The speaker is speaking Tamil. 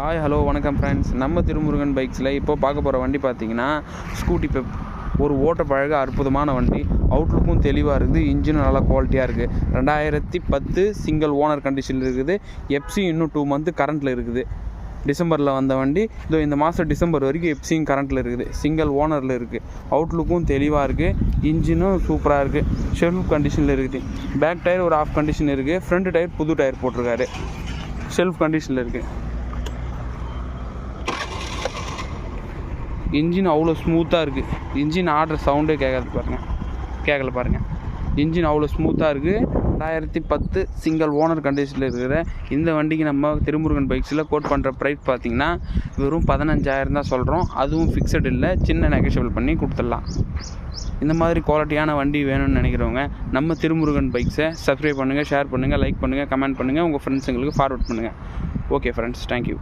ஹாய் ஹலோ வணக்கம் ஃப்ரெண்ட்ஸ் நம்ம திருமுருகன் பைக்ஸில் இப்போ பார்க்க போகிற வண்டி பார்த்தீங்கன்னா ஸ்கூட்டி பெப் ஒரு ஓட்ட பழக அற்புதமான வண்டி. அவுட்லுக்கும் தெளிவாக இருக்குது இன்ஜினும் நல்லா குவாலிட்டியாக இருக்குது. ரெண்டாயிரத்தி பத்து சிங்கிள் ஓனர் கண்டிஷனில் இருக்குது. எஃப்சி இன்னும் டூ மந்த்து கரண்ட்டில் இருக்குது. டிசம்பரில் வந்த வண்டி. இதோ இந்த மாதம் டிசம்பர் வரைக்கும் எஃப்சியும் கரண்ட்டில் இருக்குது. சிங்கிள் ஓனரில் இருக்குது அவுட்லுக்கும் தெளிவாக இருக்குது இன்ஜினும் சூப்பராக இருக்குது ஷெல்ஃப் கண்டிஷனில் இருக்குது. பேக் டயர் ஒரு ஆஃப் கண்டிஷன் இருக்குது ஃப்ரண்ட் டயர் புது டயர் போட்டிருக்காரு. ஷெல்ஃப் கண்டிஷனில் இருக்குது இன்ஜின் அவ்வளோ ஸ்மூத்தாக இருக்குது இன்ஜின் ஆடுற சவுண்டே கேட்காது பாருங்கள் கேட்கல பாருங்கள் இன்ஜின் அவ்வளோ ஸ்மூத்தாக இருக்குது ரெண்டாயிரத்தி பத்து சிங்கிள் ஓனர் கண்டிஷனில் இருக்கிற இந்த வண்டிக்கு நம்ம திருமுருகன் பைக்ஸில் கோட் பண்ணுற ப்ரைஸ் பார்த்தீங்கன்னா வெறும் பதினஞ்சாயிரம் தான் சொல்கிறோம் அதுவும் ஃபிக்ஸட் இல்லை. சின்ன நெகஷியபிள் பண்ணி கொடுத்துடலாம். இந்த மாதிரி குவாலிட்டியான வண்டி வேணும்னு நினைக்கிறவங்க நம்ம திருமுருகன் பைக்ஸை சப்ஸ்கிரைப் பண்ணுங்கள் ஷேர் பண்ணுங்கள் லைக் பண்ணுங்கள் கமெண்ட் பண்ணுங்கள் உங்கள் ஃப்ரெண்ட்ஸுங்களுக்கு ஃபார்வர்ட் பண்ணுங்கள் ஓகே ஃப்ரெண்ட்ஸ் தேங்க்யூ